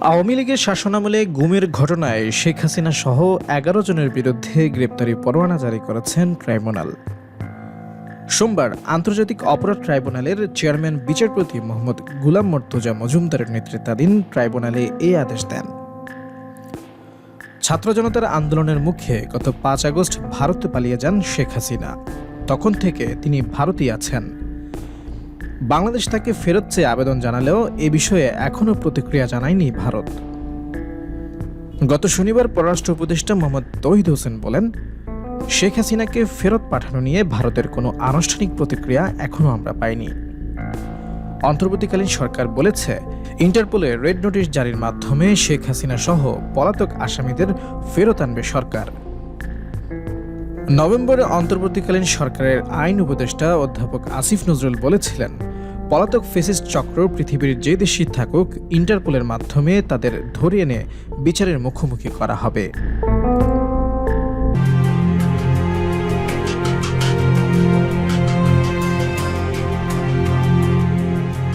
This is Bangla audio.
আওয়ামী লীগের শাসনামলে গুমের ঘটনায় শেখ হাসিনা সহ এগারো জনের বিরুদ্ধে গ্রেপ্তারি পরোয়ানা জারি করেছেন ট্রাইব্যুনাল। সোমবার আন্তর্জাতিক অপরাধ ট্রাইব্যুনালের চেয়ারম্যান, বিচারপতি মোহাম্মদ গুলাম মর্তুজা মজুমদারের নেতৃত্বাধীন ট্রাইব্যুনালে এই আদেশ দেন। ছাত্র জনতার আন্দোলনের মুখে গত পাঁচ আগস্ট ভারতে পালিয়ে যান শেখ হাসিনা। তখন থেকে তিনি ভারতেই আছেন। বাংলাদেশ তাকে ফেরত চেয়ে আবেদন জানালেও এ বিষয়ে এখনও প্রতিক্রিয়া জানায়নি ভারত। গত শনিবার পররাষ্ট্র উপদেষ্টা মোহাম্মদ তৌহিদ হোসেন বলেন, শেখ হাসিনাকে ফেরত পাঠানো নিয়ে ভারতের কোনো আনুষ্ঠানিক প্রতিক্রিয়া এখনও আমরা পাইনি। অন্তর্বর্তীকালীন সরকার বলেছে, ইন্টারপোলে রেড নোটিশ জারির মাধ্যমে শেখ হাসিনা সহ পলাতক আসামিদের ফেরত আনবে সরকার। নভেম্বরে অন্তর্বর্তীকালীন সরকারের আইন উপদেষ্টা অধ্যাপক আসিফ নজরুল বলেছিলেন পলাতক ফেসিস চক্র পৃথিবীর যে দেশই থাকুক, ইন্টারপোলের মাধ্যমে তাদের ধরে এনে বিচারের মুখোমুখি করা হবে।